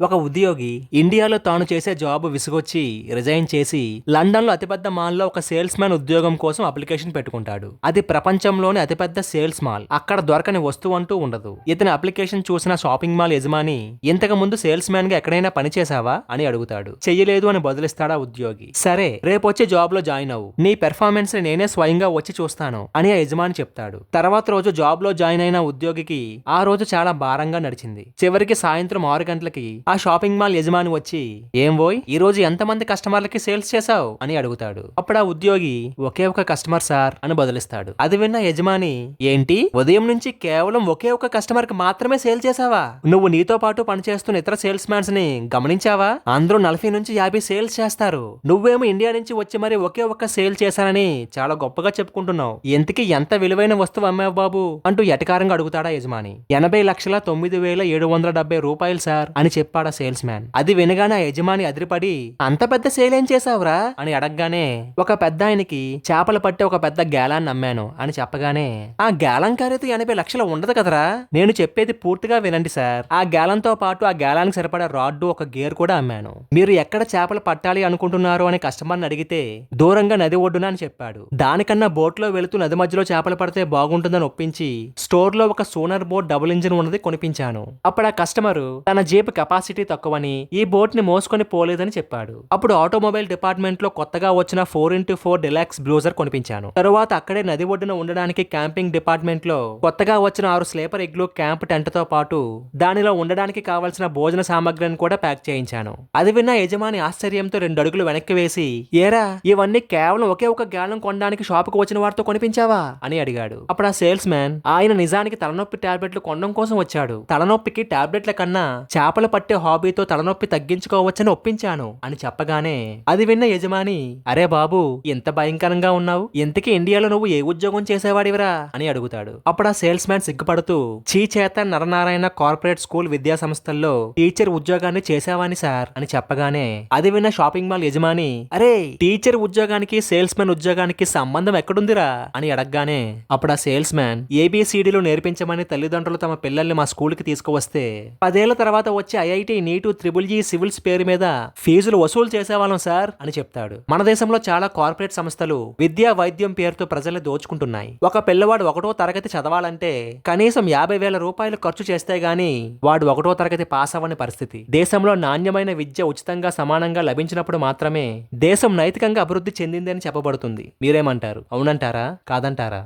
ఒక ఉద్యోగి ఇండియాలో తాను చేసే జాబ్ విసుగొచ్చి రిజైన్ చేసి లండన్లో అతిపెద్ద మాల్లో ఒక సేల్స్ మ్యాన్ ఉద్యోగం కోసం అప్లికేషన్ పెట్టుకుంటాడు. అది ప్రపంచంలోనే అతిపెద్ద సేల్స్ మాల్. అక్కడ దొరకని వస్తువు అంటూ ఉండదు. ఇతని అప్లికేషన్ చూసిన షాపింగ్ మాల్ యజమాని ఇంతకు ముందు సేల్స్ మ్యాన్గా ఎక్కడైనా పని చేసావా అని అడుగుతాడు. చెయ్యలేదు అని బదులిస్తాడా ఉద్యోగి. సరే రేపు వచ్చి జాబ్లో జాయిన్ అవ్వు. నీ పెర్ఫార్మెన్స్ని నేనే స్వయంగా వచ్చి చూస్తాను అని ఆ యజమాని చెప్తాడు. తర్వాత రోజు జాబ్లో జాయిన్ అయిన ఉద్యోగికి ఆ రోజు చాలా భారంగా నడిచింది. చివరికి సాయంత్రం ఆరు గంటలకి ఆ షాపింగ్ మాల్ యజమాని వచ్చి ఏం పోయ్ ఈ రోజు ఎంతమంది కస్టమర్లకి సేల్స్ చేశావు? అని అడుగుతాడు. అప్పుడు ఆ ఉద్యోగి ఒకే ఒక కస్టమర్ సార్ అని బదులిస్తాడు. అది విన్న యజమాని ఏంటి ఉదయం నుంచి కేవలం ఒకే ఒక కస్టమర్కి మాత్రమే సేల్ చేసావా నువ్వు నీతో పాటు పనిచేస్తున్న ఇతర సేల్స్ మ్యాన్స్ని గమనించావా? అందరూ నలభై నుంచి యాభై సేల్స్ చేస్తారు. నువ్వేమో ఇండియా నుంచి వచ్చి మరి ఒకే ఒక్క సేల్ చేశానని చాలా గొప్పగా చెప్పుకుంటున్నావు. ఎంతకి ఎంత విలువైన వస్తువు అమ్మావు బాబు? అంటూ ఎటకారంగా అడుగుతాడా యజమాని. ఎనభై లక్షల తొమ్మిది వేల ఏడు వందల డెబ్బై రూపాయలు సార్ అని చెప్పాడా సేల్స్ మ్యాన్ అది వినగానే ఆ యజమాని అదిరిపడి అంత పెద్ద సేల్ ఏం చేసావురా అని అడగగానే ఒక పెద్ద ఆయనకి చేపలు పట్టే ఒక పెద్ద గ్యాలాన్ని అమ్మాను అని చెప్పగానే ఆ గ్యాలం ఖరీదు ఎనభై లక్షలు ఉండదు కదరా? నేను చెప్పేది పూర్తిగా వినండి సార్. ఆ గ్యాలంతో పాటు ఆ గ్యాలానికి సరిపడా రాడ్డు ఒక గేర్ కూడా అమ్మాను. మీరు ఎక్కడ చేపలు పట్టాలి అనుకుంటున్నారు అని కస్టమర్ని అడిగితే దూరంగా నది ఒడ్డున అని చెప్పాడు. దానికన్నా బోట్లో వెళుతూ నది మధ్యలో చేపలు పడితే బాగుంటుందని ఒప్పించి స్టోర్లో ఒక సోనర్ బోట్ డబుల్ ఇంజిన్ ఉన్నది కొనిపించాను. అప్పుడు ఆ కస్టమర్ తన జీప్ కెపాసిటీ తక్కువని ఈ బోట్ని మోసుకొని పోలేదని చెప్పాడు. అప్పుడు ఆటోమొబైల్ డిపార్ట్మెంట్లో కొత్తగా వచ్చిన ఫోర్ ఇంటూ ఫోర్ డిలాక్స్ బ్లూజర్ కొనిపించాను. తరువాత అక్కడే నది ఒడ్డున ఉండడానికి క్యాంపింగ్ డిపార్ట్మెంట్లో కొత్తగా వచ్చిన ఆరు స్లీపర్ ఎగ్లు క్యాంప్ టెంట్తో పాటు దానిలో ఉండడానికి కావాల్సిన భోజన సామాగ్రిని కూడా ప్యాక్ చేయించాను. అది విన్న యజమాని ఆశ్చర్యంతో రెండు అడుగులు వెనక్కి వేసి ఏరా ఇవన్నీ కేవలం ఒకే ఒక గ్యాలం కొనడానికి షాపుకు వచ్చిన వారితో కొనిపించావా? అని అడిగాడు. అప్పుడు ఆ సేల్స్ మ్యాన్ ఆయన నిజానికి తలనొప్పి టాబ్లెట్లు కొనడం కోసం వచ్చాడు. తలనొప్పికి టాబ్లెట్ల కన్నా చేపలు పట్టే హాబీతో తలనొప్పి తగ్గించుకోవచ్చని ఒప్పించాను అని చెప్పగానే అది విన్న యజమాని అరే బాబు ఎంత భయంకరంగా ఉన్నావు? ఇంతకీ ఇండియాలో నువ్వు ఏ ఉద్యోగం చేసేవాడివిరా? అని అడుగుతాడు. అప్పుడు ఆ సేల్స్ మ్యాన్ సిగ్గుపడుతూ చీ చేత నరనారాయణ కార్పొరేట్ స్కూల్ విద్యా సంస్థల్లో టీచర్ ఉద్యోగాన్ని చేసేవాని సార్ అని చెప్పగానే అది విన్న షాపింగ్ మాల్ యజమాని అరే టీచర్ ఉద్యోగానికి సేల్స్ మ్యాన్ ఉద్యోగానికి సంబంధం ఎక్కడుందిరా? అని అడగగానే అప్పుడు ఆ సేల్స్ మ్యాన్ ఏబిసిడిలో నేర్పించమని తల్లిదండ్రులు తమ పిల్లల్ని మా స్కూల్కి తీసుకువస్తే పదేళ్ళ తర్వాత వచ్చే IIT NEET triple G civils పేరు మీద ఫీజులు వసూలు చేసేవాళ్ళం సార్ అని చెప్తాడు. మన దేశంలో చాలా కార్పొరేట్ సంస్థలు విద్యా వైద్యం పేరుతో ప్రజల్ని దోచుకుంటున్నాయి. ఒక పిల్లవాడు ఒకటో తరగతి చదవాలంటే కనీసం యాభై వేల రూపాయలు ఖర్చు చేస్తే గాని వాడు ఒకటో తరగతి పాస్ అవ్వని పరిస్థితి. దేశంలో నాణ్యమైన విద్య ఉచితంగా సమానంగా లభించినప్పుడు మాత్రమే దేశం నైతికంగా అభివృద్ధి చెందిందని చెప్పబడుతుంది. మీరేమంటారు? అవునంటారా? కాదంటారా?